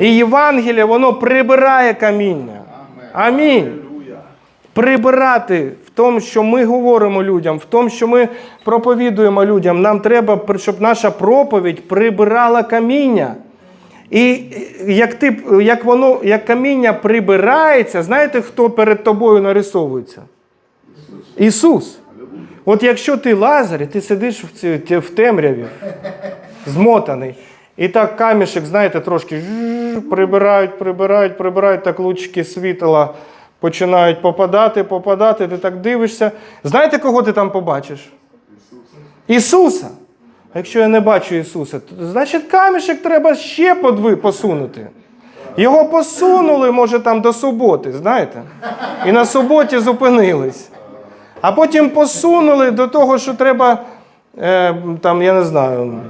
І Євангеліє, воно прибирає каміння. Амінь. Прибирати в тому, що ми говоримо людям, в тому, що ми проповідуємо людям. Нам треба, щоб наша проповідь прибирала каміння. І як ти, як воно, як каміння прибирається, знаєте, хто перед тобою нарисовується? Ісус. От якщо ти Лазар, і ти сидиш в, ці, в темряві, змотаний, і так камішек, знаєте, трошки прибирають, прибирають, прибирають, так лучики світла починають попадати, попадати, ти так дивишся. Знаєте, кого ти там побачиш? Ісуса. А якщо я не бачу Ісуса, то значить камішек треба ще подви посунути. Його посунули, може, там до суботи, знаєте? І на суботі зупинились. А потім посунули до того, що треба, е, там, я не знаю.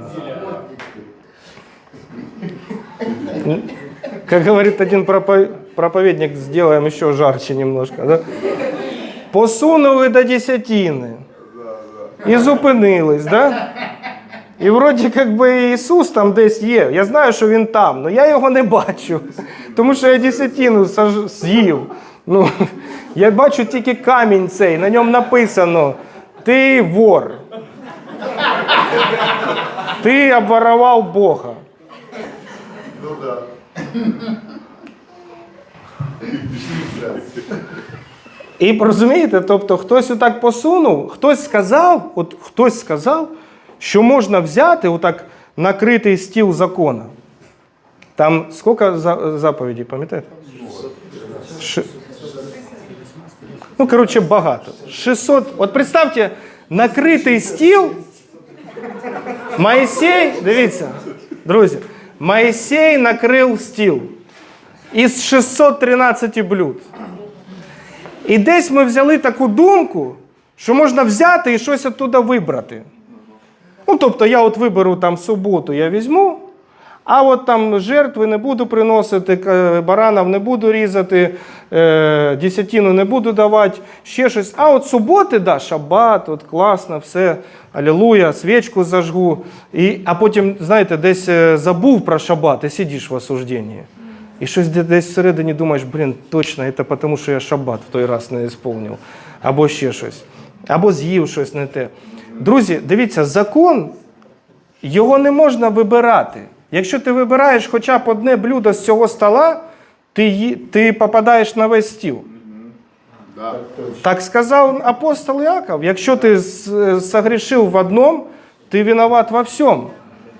Как говорит один пропо- проповедник, сделаем еще жарче немножко. Да? Посунули до десятини. І зупинились, да? І вроді як би Ісус там десь є. Я знаю, що Він там, але я його не бачу. Тому що я десятину саж- з'їв. Ну, я бачу тільки камінь цей, на ньому написано: Ти вор. Ти обворовав Бога. Ну да. І розумієте, тобто хтось отак посунув, хтось сказав, от хтось сказав, що можна взяти отак накритий стіл закона. Там скільки за- заповідей, пам'ятаєте? Ши- Ну, коротше, багато. 600. От представте, накритий стіл. Моїсей, дивіться, друзі, Моїсей накрив стіл із 613 блюд. І десь ми взяли таку думку, що можна взяти і щось оттуда вибрати. Ну, тобто, я от виберу там суботу, я візьму, а от там жертви не буду приносити, к- баранів не буду різати, е, десятину не буду давати, ще щось. А от суботи, да, шабат, от класно, все, алілуя, свічку зажгу. І, а потім, знаєте, десь е, забув про шабат і сидиш в осужденні. І щось десь всередині думаєш, блін, точно, це тому, що я шабат в той раз не сповнив. Або ще щось. Або з'їв щось не те. Друзі, дивіться, закон, його не можна вибирати. Якщо ти вибираєш хоча б одне блюдо з цього стола, ти, ї- ти попадаєш на весь стіл. Да. Так сказав апостол Яков. Якщо ти з- согрішив в одному, ти виноват во всьому.